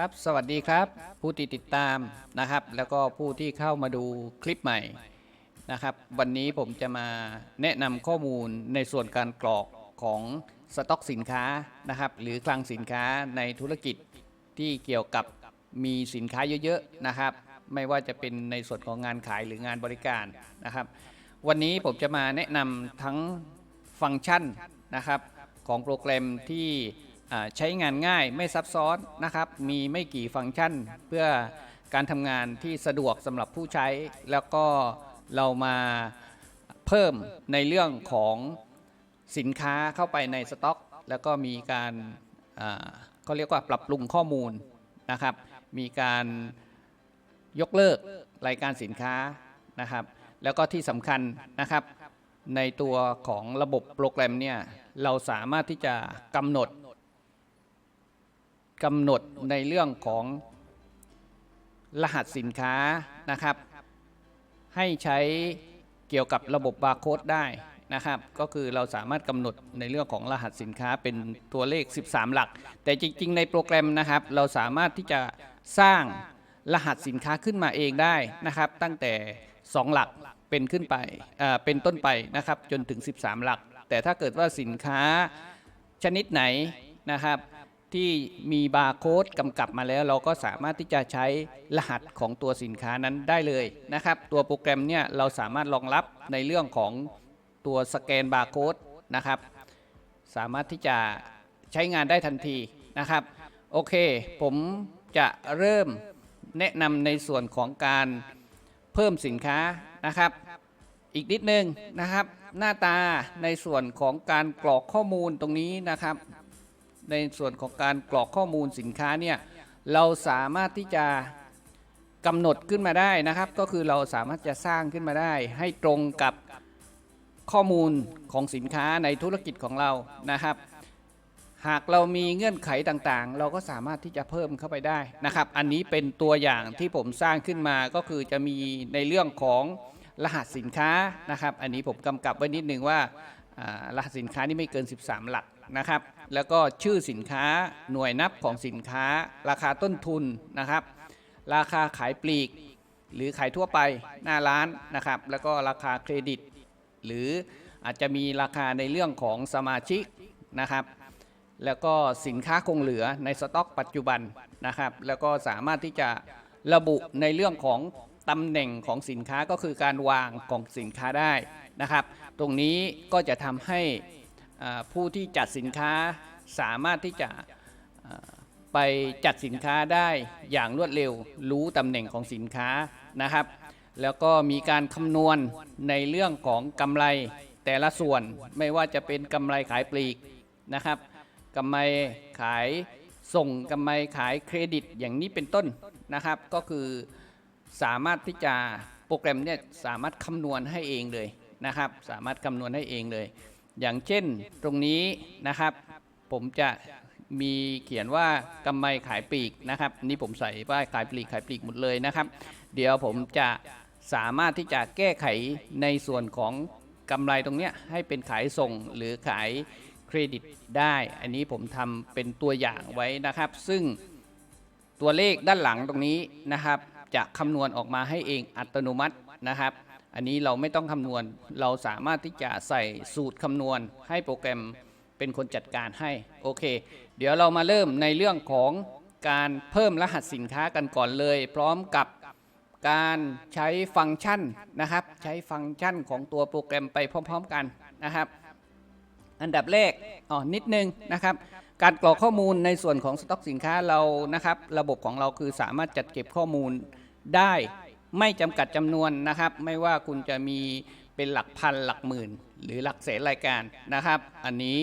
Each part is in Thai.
ครับ สวัสดีครับ ผู้ที่ติดตามนะครับ แล้วก็ผู้ที่เข้ามาดูคลิปใหม่นะครับ วันนี้ผมจะมาแนะนำข้อมูลในส่วนการกรอกของสต็อกสินค้านะครับ หรือคลังสินค้าในธุรกิจที่เกี่ยวกับมีสินค้าเยอะๆนะครับ ไม่ว่าจะเป็นในส่วนของงานขายหรืองานบริการนะครับ วันนี้ผมจะมาแนะนำทั้งฟังก์ชันนะครับของโปรแกรมที่ ใช้งานง่ายไม่ซับซ้อนนะครับ มีไม่กี่ฟังก์ชันเพื่อการทำงานที่สะดวกสำหรับผู้ใช้ แล้วก็เรามาเพิ่มในเรื่องของสินค้าเข้าไปในสต็อก แล้วก็มีการเขาเรียกว่าปรับปรุงข้อมูลนะครับ มีการยกเลิกรายการสินค้านะครับ แล้วก็ที่สำคัญนะครับ ในตัวของระบบโปรแกรมเนี่ยเราสามารถที่จะกำหนด กำหนดในเรื่องของรหัสสินค้านะครับ ให้ใช้เกี่ยวกับระบบบาร์โค้ดได้นะครับ ก็คือเราสามารถกำหนดในเรื่องของรหัสสินค้าเป็นตัวเลข 13 หลัก แต่จริง ๆ ในโปรแกรมนะครับ เราสามารถที่จะสร้างรหัสสินค้าขึ้นมาเองได้นะครับ ตั้งแต่ 2 หลักเป็นขึ้นไปเอ่อเป็นต้นไปนะครับจนถึง 13 หลัก แต่ถ้าเกิดว่าสินค้าชนิดไหนนะครับ ที่มีบาร์โค้ดกำกับมาแล้ว เราก็สามารถที่จะใช้รหัสของตัวสินค้านั้นได้เลยนะครับ ตัวโปรแกรมเนี่ยเราสามารถรองรับในเรื่องของตัวสแกนบาร์โค้ดนะครับ สามารถที่จะใช้งานได้ทันทีนะครับ โอเค ผมจะเริ่มแนะนำในส่วนของการเพิ่มสินค้านะครับ อีกนิดนึงนะครับ หน้าตาในส่วนของการกรอกข้อมูลตรงนี้นะครับ ในส่วนของการกรอกข้อมูลสินค้าเนี่ยเราสามารถที่จะกำหนดขึ้นมาได้นะครับ ก็คือเราสามารถจะสร้างขึ้นมาได้ ให้ตรงกับข้อมูลของสินค้าในธุรกิจของเรานะครับ หากเรามีเงื่อนไขต่างๆ เราก็สามารถที่จะเพิ่มเข้าไปได้นะครับ อันนี้เป็นตัวอย่างที่ผมสร้างขึ้นมาก็คือจะมีในเรื่องของรหัสสินค้านะครับ อันนี้ผมกำกับไว้นิดนึงว่าอ่ารหัสสินค้านี่ไม่เกิน 13 หลักนะครับ แล้วก็ชื่อสินค้าหน่วยนับของสินค้า ราคาต้นทุนนะครับ ราคาขายปลีก หรือขายทั่วไปหน้าร้านนะครับ แล้วก็ราคาเครดิต หรืออาจจะมีราคาในเรื่องของสมาชิกนะครับ แล้วก็สินค้าคงเหลือในสต็อกปัจจุบันนะครับ แล้วก็สามารถที่จะระบุในเรื่องของตำแหน่งของสินค้าก็คือการวางของสินค้าได้นะครับ ตรงนี้ก็จะทำให้ ผู้ที่จัดสินค้าสามารถที่จะไปจัดสินค้าได้อย่างรวดเร็ว รู้ตำแหน่งของสินค้านะครับ แล้วก็มีการคำนวณในเรื่องของกำไรแต่ละส่วนไม่ว่าจะเป็นกำไรขายปลีกนะครับกำไรขายส่งกำไรขายเครดิตอย่างนี้เป็นต้นนะครับ ก็คือสามารถที่จะโปรแกรมเนี่ยสามารถคำนวณให้เองเลยนะครับ สามารถคำนวณให้เองเลย อย่างเช่นตรงนี้นะครับ ผมจะมีเขียนว่ากำไรขายปลีกนะครับ นี่ผมใส่ว่าขายปลีกขายปลีกหมดเลยนะครับ เดี๋ยวผมจะสามารถที่จะแก้ไขในส่วนของกำไรตรงนี้ให้เป็นขายส่งหรือขายเครดิตได้ อันนี้ผมทำเป็นตัวอย่างไว้นะครับ ซึ่งตัวเลขด้านหลังตรงนี้นะครับ จะคำนวณออกมาให้เองอัตโนมัตินะครับ อันนี้เราไม่ต้องคำนวณ เราสามารถที่จะใส่สูตรคำนวณให้โปรแกรมเป็นคนจัดการให้ โอเค เดี๋ยวเรามาเริ่มในเรื่องของการเพิ่มรหัสสินค้ากันก่อนเลย พร้อมกับการใช้ฟังก์ชันนะครับ ใช้ฟังก์ชันของตัวโปรแกรมไปพร้อม ๆ กันนะครับ อันดับแรกอ๋อนิดนึงนะครับ การกรอกข้อมูลในส่วนของสต็อกสินค้าเรานะครับ ระบบของเราคือสามารถจัดเก็บข้อมูลได้ ไม่จำกัดจำนวนนะครับ ไม่ว่าคุณจะมีเป็นหลักพันหลักหมื่น หรือหลักแสนรายการนะครับ อันนี้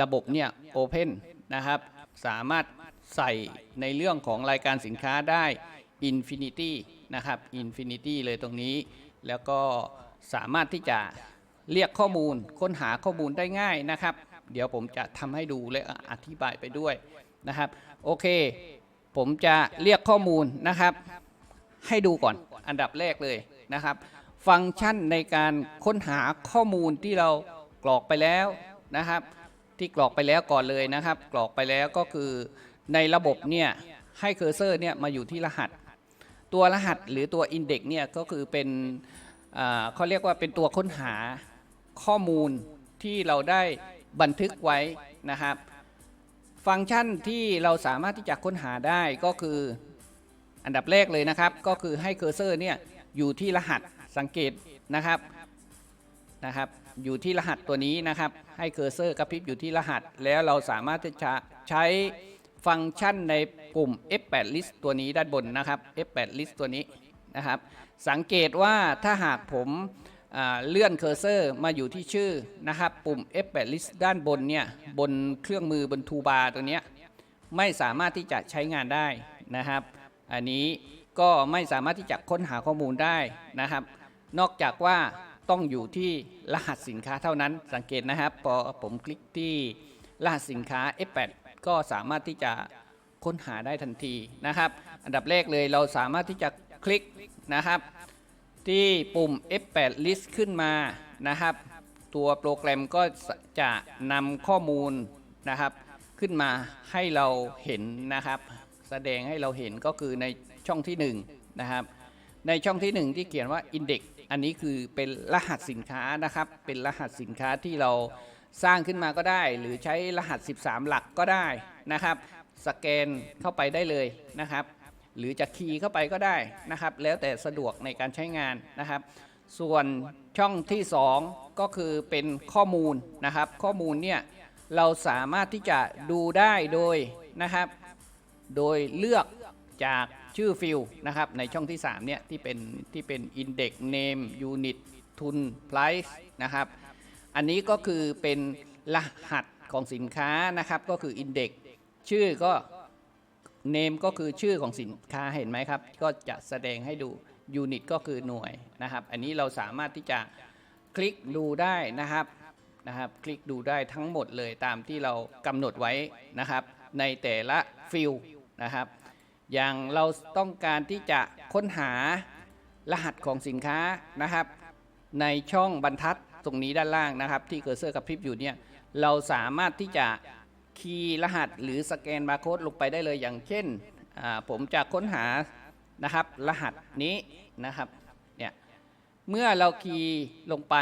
ระบบเนี่ยโอเพนนะครับ สามารถใส่ในเรื่องของรายการสินค้าได้ Infinity นะครับ Infinity เลยตรงนี้ แล้วก็สามารถที่จะเรียกข้อมูลค้นหาข้อมูลได้ง่ายนะครับ เดี๋ยวผมจะทำให้ดูและอธิบายไปด้วยนะครับ โอเค ผมจะเรียกข้อมูลนะครับ ให้ดูก่อน อันดับแรกเลยนะครับ ฟังก์ชันในการค้นหาข้อมูลที่เรากรอกไปแล้วนะครับ ที่กรอกไปแล้วก่อนเลยนะครับ กรอกไปแล้วก็คือในระบบเนี่ยให้เคอร์เซอร์เนี่ยมาอยู่ที่รหัส ตัวรหัสหรือตัวอินเด็กเนี่ยก็คือเป็นเขาเรียกว่าเป็นตัวค้นหาข้อมูลที่เราได้บันทึกไว้นะครับ ฟังก์ชันที่เราสามารถที่จะค้นหาได้ก็คือ อันดับแรกเลยนะครับก็คือให้เคอร์เซอร์เนี่ยอยู่ที่รหัสสังเกตนะครับนะครับอยู่ที่รหัสตัวนี้นะครับ ให้เคอร์เซอร์กระพริบอยู่ที่รหัส แล้วเราสามารถที่จะใช้ฟังก์ชันในปุ่ม F8 list ตัวนี้ด้านบนนะครับ F8 list ตัวนี้นะครับสังเกตว่าถ้าหากผมเลื่อนเคอร์เซอร์มาอยู่ที่ชื่อนะครับ ปุ่ม F8 list ด้านบนเนี่ยบนเครื่องมือบนทูบาร์ตัวนี้ไม่สามารถที่จะใช้งานได้นะครับ อันนี้ก็ไม่สามารถที่จะค้นหาข้อมูลได้นะครับ นอกจากว่าต้องอยู่ที่รหัสสินค้าเท่านั้นสังเกตนะครับ พอผมคลิกที่รหัสสินค้า F8 ก็สามารถที่จะค้นหาได้ทันทีนะครับ อันดับแรกเลยเราสามารถที่จะคลิกนะครับ ที่ปุ่ม F8 list ขึ้นมานะครับ ตัวโปรแกรมก็จะนำข้อมูลนะครับ ขึ้นมาให้เราเห็นนะครับ แสดงให้เราเห็นก็คือในช่องที่1นะครับ ในช่องที่ 1 ที่เขียนว่า Index อันนี้คือเป็นรหัสสินค้านะครับ เป็นรหัสสินค้าที่เราสร้างขึ้นมาก็ได้ หรือใช้รหัส 13 หลักก็ได้นะครับ สแกนเข้าไปได้เลยนะครับ หรือจะคีย์เข้าไปก็ได้นะครับ แล้วแต่สะดวกในการใช้งานนะครับ ส่วนช่องที่ 2 ก็คือเป็นข้อมูลนะครับ ข้อมูลเนี่ยเราสามารถที่จะดูได้โดยนะครับ โดยเลือกจากชื่อฟิลนะครับในช่องที่ 3 เนี่ย ที่เป็นที่เป็น Index Name Unit ทุน Price นะครับ อันนี้ก็คือเป็นรหัสของสินค้านะครับ ก็คือ Index ชื่อก็ Name ก็คือชื่อของสินค้าเห็นไหมครับ ก็จะแสดงให้ดู Unit ก็คือหน่วยนะครับ อันนี้เราสามารถที่จะคลิกดูได้นะครับนะครับ คลิกดูได้ทั้งหมดเลยตามที่เรากำหนดไว้นะครับ ในแต่ละฟิล นะครับ อย่างเราต้องการที่จะค้นหารหัสของสินค้านะครับ ในช่องบรรทัดตรงนี้ด้านล่างนะครับ ที่เคอร์เซอร์กระพริบอยู่เนี่ยเราสามารถที่จะคีย์รหัสหรือสแกนบาร์โค้ดลงไปได้เลยอย่างเช่นผมจะค้นหานะครับ รหัสนี้นะครับเนี่ยเมื่อเราคีย์ลงไป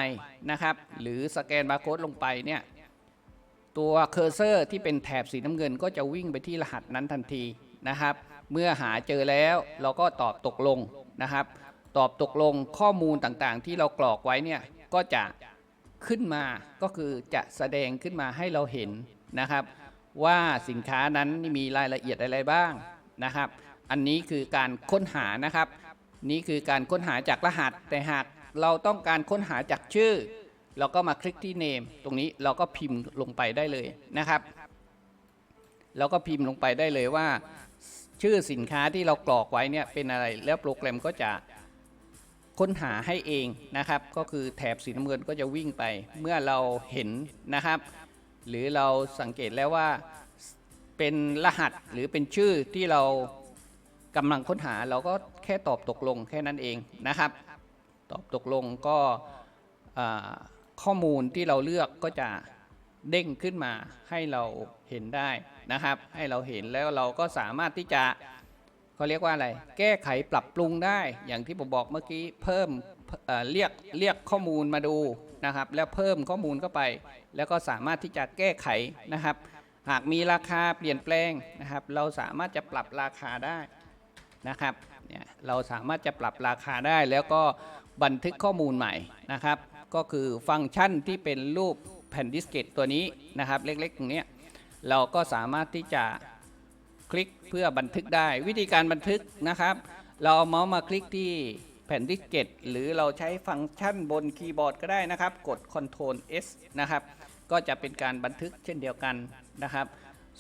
นะครับ หรือสแกนบาร์โค้ดลงไปเนี่ยตัวเคอร์เซอร์ที่เป็นแถบสีน้ำเงินก็จะวิ่งไปที่รหัสนั้นทันที นะครับ เมื่อหาเจอแล้วเราก็ตอบตกลงนะครับ ตอบตกลงข้อมูลต่างๆ ที่เรากรอกไว้เนี่ยก็จะขึ้นมาก็คือจะแสดงขึ้นมาให้เราเห็นนะครับ ว่าสินค้านั้นมีรายละเอียดอะไรบ้างนะครับ อันนี้คือการค้นหานะครับ นี่คือการค้นหาจากรหัส แต่หากเราต้องการค้นหาจากชื่อ เราก็มาคลิกที่ name ตรงนี้เราก็พิมพ์ลงไปได้เลยนะครับ เราก็พิมพ์ลงไปได้เลยว่า ชื่อสินค้าที่เรากรอกไว้เนี่ยเป็นอะไรแล้วโปรแกรมก็จะค้นหาให้เองนะครับ ก็คือแถบสีน้ำเงินก็จะวิ่งไป เมื่อเราเห็นนะครับ หรือเราสังเกตแล้วว่าเป็นรหัสหรือเป็นชื่อที่เรากำลังค้นหาเราก็แค่ตอบตกลงแค่นั้นเองนะครับ ตอบตกลงก็ข้อมูลที่เราเลือกก็จะเด้งขึ้นมาให้เราเห็นได้ นะครับ ให้เราเห็นแล้วเราก็สามารถที่จะเขาเรียกว่าอะไร แก้ไขปรับปรุงได้ อย่างที่ผมบอกเมื่อกี้เพิ่มเเรียกเรียกข้อมูลมาดูนะครับ แล้วเพิ่มข้อมูลเข้าไป แล้วก็สามารถที่จะแก้ไขนะครับ หากมีราคาเปลี่ยนแปลงนะครับ เราสามารถจะปรับราคาได้นะครับเนี่ยเราสามารถจะปรับราคาได้แล้วก็บันทึกข้อมูลใหม่นะครับ ก็คือฟังก์ชันที่เป็นรูปแผ่นดิสเกตตัวนี้นะครับ เล็กๆตรงเนี้ย เราก็สามารถที่จะคลิกเพื่อบันทึกได้ วิธีการบันทึกนะครับ เราเอาเมาส์มาคลิกที่แผ่นดิสเกตหรือเราใช้ฟังก์ชันบนคีย์บอร์ดก็ได้นะครับ กด Ctrl S นะครับ ก็จะเป็นการบันทึกเช่นเดียวกันนะครับ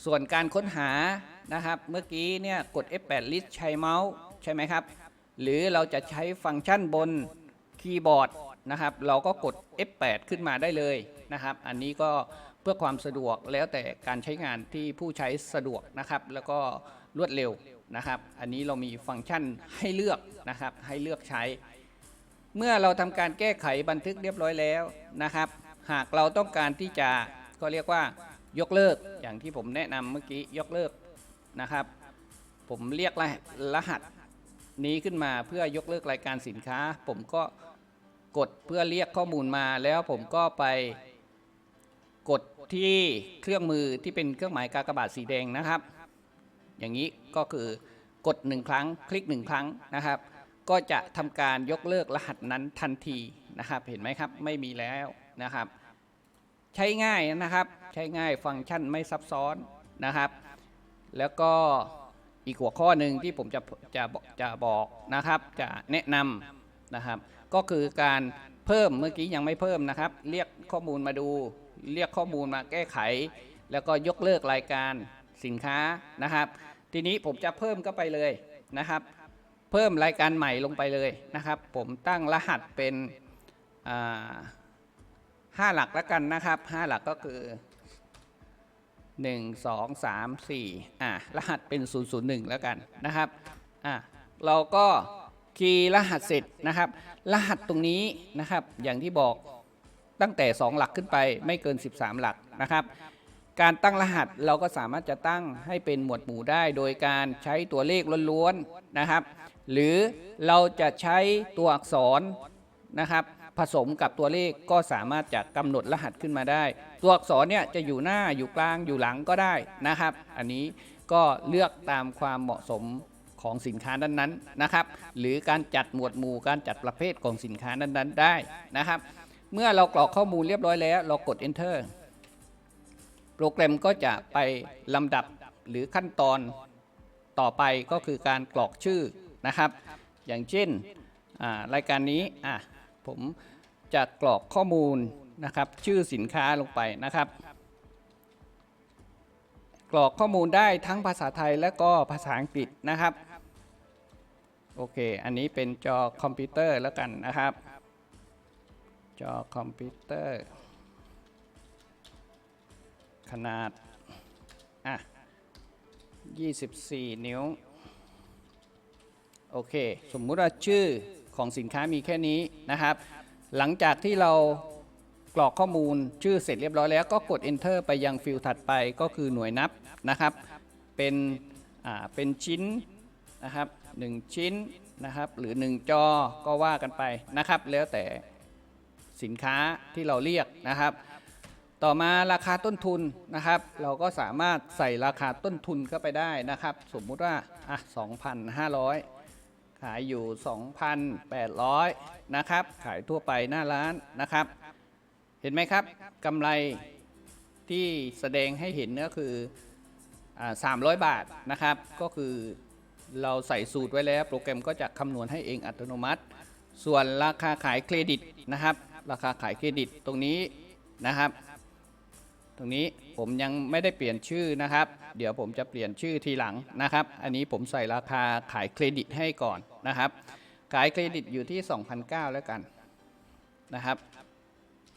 ส่วนการค้นหานะครับ เมื่อกี้เนี่ยกด F8 list ใช้เมาส์ใช่ไหมครับ หรือเราจะใช้ฟังก์ชันบนคีย์บอร์ดนะครับ เราก็กด F8 ขึ้นมาได้เลยนะครับ อันนี้ก็ เพื่อความสะดวกแล้วแต่การใช้งานที่ผู้ใช้สะดวกนะครับ แล้วก็รวดเร็วนะครับ อันนี้เรามีฟังก์ชันให้เลือกนะครับ ให้เลือกใช้ เมื่อเราทำการแก้ไขบันทึกเรียบร้อยแล้วนะครับ หากเราต้องการที่จะก็เรียกว่ายกเลิกอย่างที่ผมแนะนำเมื่อกี้ยกเลิกนะครับ ผมเรียกรหัสรหัสนี้ขึ้นมาเพื่อยกเลิกรายการสินค้า ผมก็กดเพื่อเรียกข้อมูลมาแล้วผมก็ไป ที่เครื่องมือที่เป็นเครื่องหมายกากบาทสีแดงนะครับ อย่างนี้ก็คือกดหนึ่งครั้งคลิกหนึ่งครั้งนะครับ ก็จะทำการยกเลิกรหัสนั้นทันทีนะครับ เห็นไหมครับไม่มีแล้วนะครับ ใช้ง่ายนะครับใช้ง่ายฟังก์ชันไม่ซับซ้อนนะครับ แล้วก็อีกหัวข้อหนึ่งที่ผมจะจะจะบอกนะครับ จะแนะนำนะครับ ก็คือการเพิ่มเมื่อกี้ยังไม่เพิ่มนะครับ เรียกข้อมูลมาดู เรียกข้อมูลมาแก้ไข แล้วก็ยกเลิกรายการสินค้านะครับ ทีนี้ผมจะเพิ่มก็ไปเลยนะครับ เพิ่มรายการใหม่ลงไปเลยนะครับ ผมตั้งรหัสเป็นห้าหลักแล้วกันนะครับห้าหลักก็คือ1 2 3 4อะรหัสเป็น001แล้วกันนะครับอะเราก็คีย์รหัสเสร็จนะครับ รหัสตรงนี้นะครับ อย่างที่บอก ตั้งแต่ 2 หลักขึ้นไปไม่เกิน 13 หลักนะครับ การตั้งรหัสเราก็สามารถจะตั้งให้เป็นหมวดหมู่ได้ โดยการใช้ตัวเลขล้วนๆนะครับ หรือเราจะใช้ตัวอักษรนะครับผสมกับตัวเลขก็สามารถจะกำหนดรหัสขึ้นมาได้ ตัวอักษรเนี่ยจะอยู่หน้าอยู่กลางอยู่หลังก็ได้นะครับ อันนี้ก็เลือกตามความเหมาะสมของสินค้านั้นๆนะครับ หรือการจัดหมวดหมู่การจัดประเภทของสินค้านั้นๆ ได้นะครับ เมื่อเรากรอกข้อมูลเรียบร้อยแล้ว เรากด enter โปรแกรมก็จะไปลำดับหรือขั้นตอนต่อไปก็คือการกรอกชื่อนะครับ อย่างเช่นรายการนี้อะผมจะกรอกข้อมูลนะครับ ชื่อสินค้าลงไปนะครับ กรอกข้อมูลได้ทั้งภาษาไทยและก็ภาษาอังกฤษนะครับ โอเค อันนี้เป็นจอคอมพิวเตอร์แล้วกันนะครับ จอคอมพิวเตอร์ ขนาด อะ 24 นิ้ว โอเค สมมุติว่าชื่อของสินค้ามีแค่นี้นะครับ หลังจากที่เรากรอกข้อมูลชื่อเสร็จเรียบร้อยแล้วก็กด enter ไปยังฟิลด์ถัดไปก็คือหน่วยนับนะครับ เป็นอ่าเป็นชิ้นนะครับ 1 ชิ้นนะครับ หรือ 1 จอก็ว่ากันไปนะครับ แล้วแต่ สินค้าที่เราเรียกนะครับ ต่อมาราคาต้นทุนนะครับ เราก็สามารถใส่ราคาต้นทุนเข้าไปได้นะครับ สมมุติว่าอะ2,500 ขายอยู่ 2,800 นะครับ ขายทั่วไปหน้าร้านนะครับ เห็นไหมครับกำไรที่แสดงให้เห็นก็คืออ่า300บาทนะครับ ก็คือเราใส่สูตรไว้แล้ว โปรแกรมก็จะคำนวณให้เองอัตโนมัติ ส่วนราคาขายเครดิตนะครับ ราคาขายเครดิตตรงนี้นะครับ ตรงนี้ผมยังไม่ได้เปลี่ยนชื่อนะครับ เดี๋ยวผมจะเปลี่ยนชื่อทีหลังนะครับ อันนี้ผมใส่ราคาขายเครดิตให้ก่อนนะครับ ขายเครดิตอยู่ที่ 2,009แล้วกันนะครับ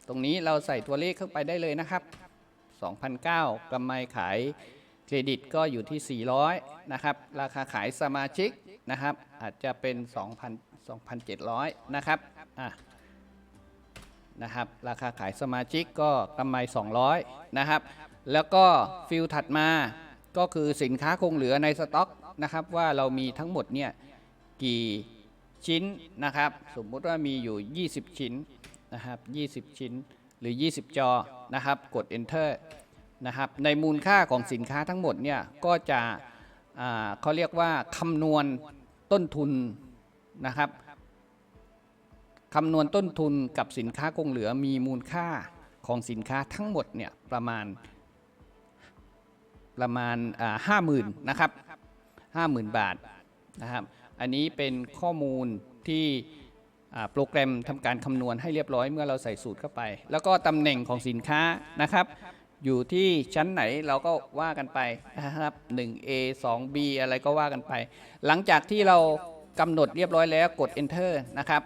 ตรงนี้เราใส่ตัวเลขเข้าไปได้เลยนะครับ2,009กำไรขายเครดิตก็อยู่ที่ 400 นะครับ ราคาขายสมาชิกนะครับ อาจจะเป็น 2,000 2,700 นะครับ อะ นะครับ ราคาขายสมาชิกก็กำไร 200 นะครับ แล้วก็ฟิลถัดมาก็คือสินค้าคงเหลือในสต็อกนะครับ ว่าเรามีทั้งหมดเนี่ยกี่ชิ้นนะครับ สมมุติว่ามีอยู่ 20 ชิ้นนะครับ 20 ชิ้นหรือ 20 จอนะครับ กด enter นะครับในมูลค่าของสินค้าทั้งหมดเนี่ยก็จะเขาเรียกว่าคำนวณต้นทุนนะครับ คำนวณต้นทุนกับสินค้าคงเหลือมีมูลค่าของสินค้าทั้งหมดเนี่ยประมาณประมาณห้าหมื่นนะครับห้าหมื่นบาทนะครับ อันนี้เป็นข้อมูลที่โปรแกรมทำการคำนวณให้เรียบร้อยเมื่อเราใส่สูตรเข้าไป แล้วก็ตำแหน่งของสินค้านะครับ อยู่ที่ชั้นไหนเราก็ว่ากันไปนะครับ 1A 2B อะไรก็ว่ากันไป หลังจากที่เรากำหนดเรียบร้อยแล้วกด enter นะครับ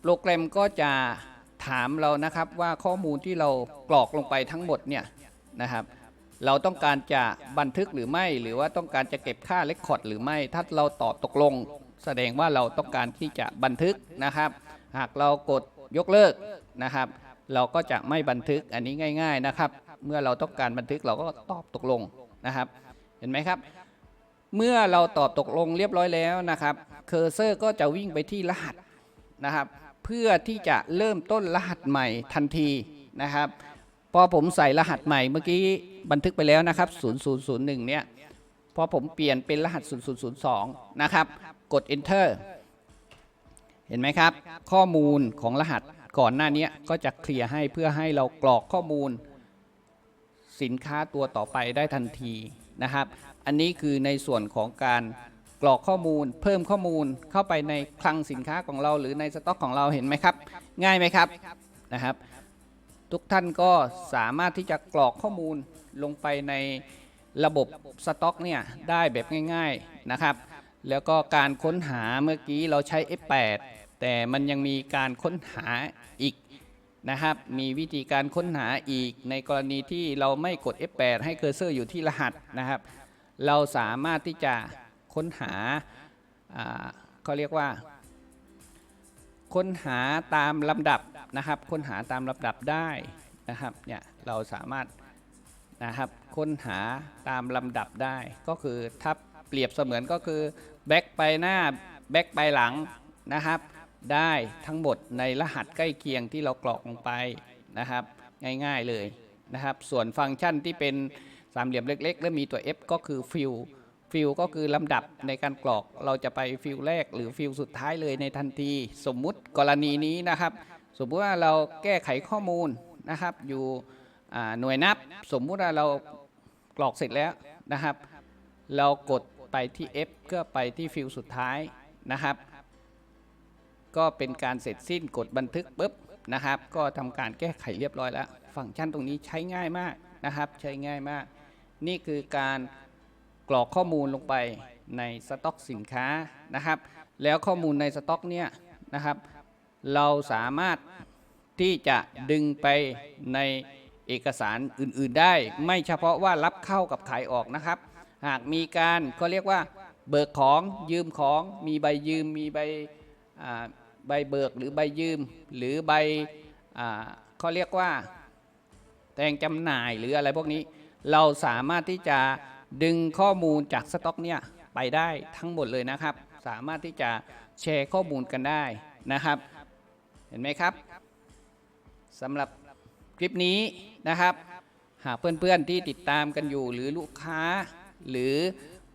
โปรแกรมก็จะถามเรานะครับว่าข้อมูลที่เรากรอกลงไปทั้งหมดเนี่ยนะครับ เราต้องการจะบันทึกหรือไม่ หรือว่าต้องการจะเก็บค่าเลคคอร์ดหรือไม่ ถ้าเราตอบตกลง แสดงว่าเราต้องการที่จะบันทึกนะครับ หากเรากดยกเลิกนะครับ เราก็จะไม่บันทึกอันนี้ง่าย ๆนะครับ เมื่อเราต้องการบันทึกเราก็ตอบตกลงนะครับ เห็นไหมครับ เมื่อเราตอบตกลงเรียบร้อยแล้วนะครับ เคอร์เซอร์ก็จะวิ่งไปที่รหัสนะครับ พื่อที่จะเริ่มต้นรหัสใหม่ทันทีนะครับ พอผมใส่รหัสใหม่เมื่อกี้บันทึกไปแล้วนะครับ 0001 เนี่ย พอผมเปลี่ยนเป็นรหัส 0002 นะครับ กด enter เห็นไหมครับ ข้อมูลของรหัสก่อนหน้านี้ก็จะเคลียร์ให้เพื่อให้เรากรอกข้อมูล สินค้าตัวต่อไปได้ทันทีนะครับ อันนี้คือในส่วนของการ กรอกข้อมูล เพิ่มข้อมูลเข้าไปในคลังสินค้าของเราหรือในสต็อกของเราเห็นไหมครับ ง่ายไหมครับนะครับ ทุกท่านก็สามารถที่จะกรอกข้อมูลลงไปในระบบสต็อกเนี่ยได้แบบง่ายๆนะครับ แล้วก็การค้นหาเมื่อกี้เราใช้ F8 แต่มันยังมีการค้นหาอีกนะครับ มีวิธีการค้นหาอีกในกรณีที่เราไม่กด F8 ให้เคอร์เซอร์อยู่ที่รหัสนะครับ เราสามารถที่จะ ค้นหาเขาเรียกว่า ค้นหาตามลำดับนะครับ ค้นหาตามลำดับได้นะครับเนี่ยเราสามารถนะครับค้นหาตามลำดับได้ ก็คือถ้าเปรียบเสมือนก็คือแบ็กไปหน้าแบ็กไปหลังนะครับ ได้ทั้งหมดในรหัสใกล้เคียงที่เรากรอกลงไปนะครับ ง่ายๆเลยนะครับ ส่วนฟังก์ชันที่เป็นสามเหลี่ยมเล็ก ๆ และมีตัว F ก็คือฟิล ฟิลก็คือลำดับในการกรอกเราจะไปฟิลแรกหรือฟิลสุดท้ายเลยในทันที สมมุติกรณีนี้นะครับ สมมุติว่าเราแก้ไขข้อมูลนะครับ อยู่หน่วยนับ สมมุติว่าเรากรอกเสร็จแล้วนะครับ เรากดไปที่ F เพื่อไปที่ฟิลสุดท้ายนะครับ ก็เป็นการเสร็จสิ้นกดบันทึกปุ๊บนะครับ ก็ทำการแก้ไขเรียบร้อยแล้ว ฟังก์ชันตรงนี้ใช้ง่ายมากนะครับ ใช้ง่ายมาก นี่คือการ กรอกข้อมูลลงไปในสต็อกสินค้านะครับ แล้วข้อมูลในสต็อกเนี่ยนะครับ เราสามารถที่จะดึงไปในเอกสารอื่นๆได้ ไม่เฉพาะว่ารับเข้ากับขายออกนะครับ หากมีการเขาเรียกว่าเบิกของยืมของมีใบยืมมีใบใบเบิกหรือใบยืม หรือใบอ่าเขาเรียกว่า แตงจำหน่ายหรืออะไรพวกนี้ เราสามารถที่จะ ดึงข้อมูลจากสต็อกเนี่ยไปได้ทั้งหมดเลยนะครับ สามารถที่จะแชร์ข้อมูลกันได้นะครับ เห็นไหมครับสำหรับคลิปนี้นะครับ หากเพื่อนๆที่ติดตามกันอยู่หรือลูกค้า หรือ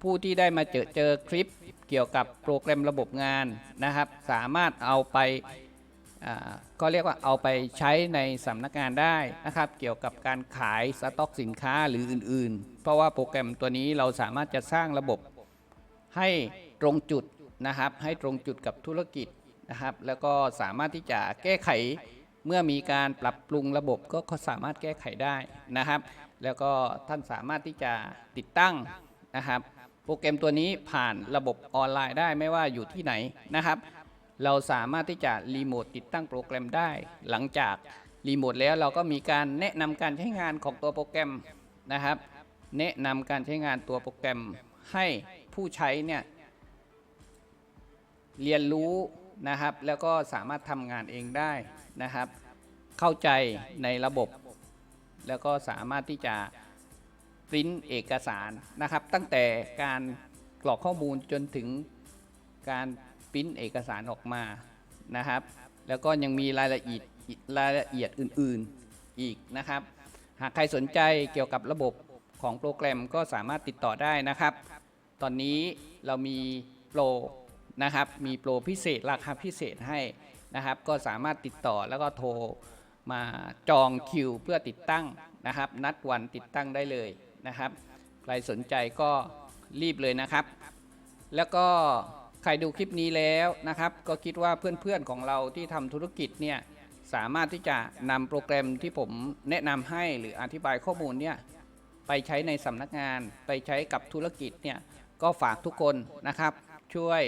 ผู้ที่ได้มาเจอเจอคลิปเกี่ยวกับโปรแกรมระบบงานนะครับ สามารถเอาไป ก็เรียกว่าเอาไปใช้ในสำนักงานได้นะครับ เกี่ยวกับการขายสต็อกสินค้าหรืออื่นๆ เพราะว่าโปรแกรมตัวนี้เราสามารถจะสร้างระบบให้ตรงจุดนะครับ ให้ตรงจุดกับธุรกิจนะครับ แล้วก็สามารถที่จะแก้ไขเมื่อมีการปรับปรุงระบบก็สามารถแก้ไขได้นะครับ แล้วก็ท่านสามารถที่จะติดตั้งนะครับ โปรแกรมตัวนี้ผ่านระบบออนไลน์ได้ไม่ว่าอยู่ที่ไหนนะครับ เราสามารถที่จะรีโมทติดตั้งโปรแกรมได้ หลังจากรีโมทแล้วเราก็มีการแนะนำการใช้งานของตัวโปรแกรมนะครับ แนะนำการใช้งานตัวโปรแกรมให้ผู้ใช้เนี่ยเรียนรู้นะครับ แล้วก็สามารถทำงานเองได้นะครับ เข้าใจในระบบ แล้วก็สามารถที่จะปริ้นเอกสารนะครับ ตั้งแต่การกรอกข้อมูลจนถึงการ ปริ้นเอกสารออกมานะครับ แล้วก็ยังมีรายละเอียดรายละเอียดอื่นๆอีกนะครับ หากใครสนใจเกี่ยวกับระบบของโปรแกรมก็สามารถติดต่อได้นะครับ ตอนนี้เรามีโปรนะครับ มีโปรพิเศษราคาพิเศษให้นะครับ ก็สามารถติดต่อแล้วก็โทรมาจองคิวเพื่อติดตั้งนะครับ นัดวันติดตั้งได้เลยนะครับ ใครสนใจก็รีบเลยนะครับ แล้วก็ ใครดูคลิปนี้แล้วนะครับ ก็คิดว่าเพื่อนๆของเราที่ทำธุรกิจเนี่ยสามารถที่จะนำโปรแกรมที่ผมแนะนำให้หรืออธิบายข้อมูลเนี่ยไปใช้ในสำนักงานไปใช้กับธุรกิจเนี่ยก็ฝากทุกคนนะครับ ช่วย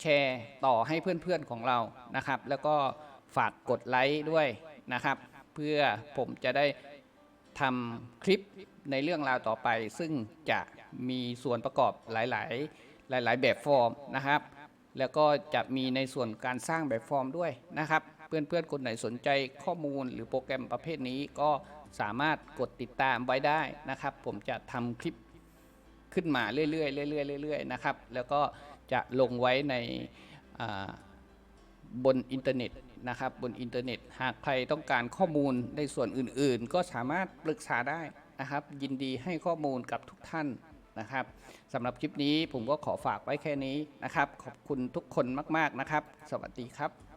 แชร์ต่อให้เพื่อนๆของเรานะครับ แล้วก็ฝากกดไลค์ด้วยนะครับ เพื่อผมจะได้ทำคลิปในเรื่องราวต่อไป ซึ่งจะมีส่วนประกอบหลาย ๆ หลาย ๆ แบบฟอร์มนะครับ แล้วก็จะมีในส่วนการสร้างแบบฟอร์มด้วยนะครับ เพื่อนๆ คนไหนสนใจข้อมูลหรือโปรแกรมประเภทนี้ก็สามารถกดติดตามไว้ได้นะครับ ผมจะทำคลิปขึ้นมาเรื่อยๆเรื่อยๆเรื่อยๆนะครับ แล้วก็จะลงไว้ในบนอินเทอร์เน็ตนะครับบนอินเทอร์เน็ต หากใครต้องการข้อมูลในส่วนอื่นๆ ก็สามารถปรึกษาได้นะครับ ยินดีให้ข้อมูลกับทุกท่าน นะครับสำหรับคลิปนี้ผมก็ขอฝากไว้แค่นี้นะครับ ขอบคุณทุกคนมาก ๆนะครับ สวัสดีครับ